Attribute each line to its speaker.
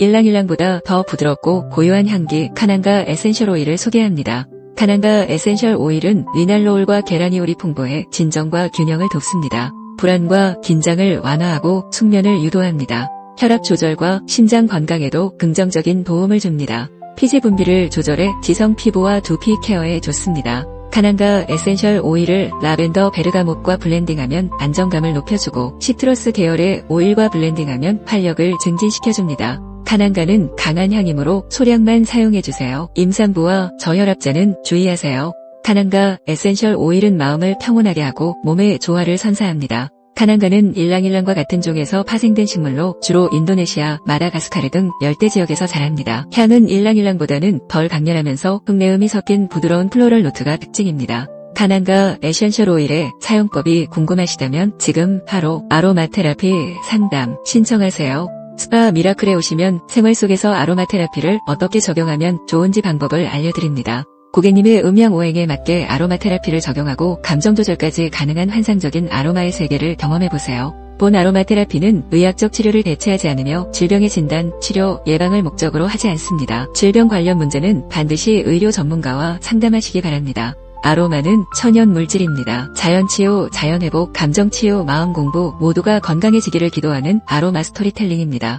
Speaker 1: 일랑일랑보다 더 부드럽고 고요한 향기 카난가 에센셜 오일을 소개합니다. 카난가 에센셜 오일은 리날로올과 게라니올이 풍부해 진정과 균형을 돕습니다. 불안과 긴장을 완화하고 숙면을 유도합니다. 혈압 조절과 심장 건강에도 긍정적인 도움을 줍니다. 피지 분비를 조절해 지성 피부와 두피 케어에 좋습니다. 카난가 에센셜 오일을 라벤더 베르가못과 블렌딩하면 안정감을 높여주고 시트러스 계열의 오일과 블렌딩하면 활력을 증진시켜줍니다. 카난가는 강한 향이므로 소량만 사용해주세요. 임산부와 저혈압자는 주의하세요. 카난가 에센셜 오일은 마음을 평온하게 하고 몸의 조화를 선사합니다. 카난가는 일랑일랑과 같은 종에서 파생된 식물로 주로 인도네시아, 마다가스카르 등 열대 지역에서 자랍니다. 향은 일랑일랑보다는 덜 강렬하면서 흙내음이 섞인 부드러운 플로럴 노트가 특징입니다. 카난가 에센셜 오일의 사용법이 궁금하시다면 지금 바로 아로마 테라피 상담 신청하세요. 스파 미라클에 오시면 생활 속에서 아로마 테라피를 어떻게 적용하면 좋은지 방법을 알려드립니다. 고객님의 음양 오행에 맞게 아로마 테라피를 적용하고 감정 조절까지 가능한 환상적인 아로마의 세계를 경험해보세요. 본 아로마 테라피는 의학적 치료를 대체하지 않으며 질병의 진단, 치료, 예방을 목적으로 하지 않습니다. 질병 관련 문제는 반드시 의료 전문가와 상담하시기 바랍니다. 아로마는 천연 물질입니다. 자연치유, 자연회복, 감정치유, 마음공부 모두가 건강해지기를 기도하는 아로마 스토리텔링입니다.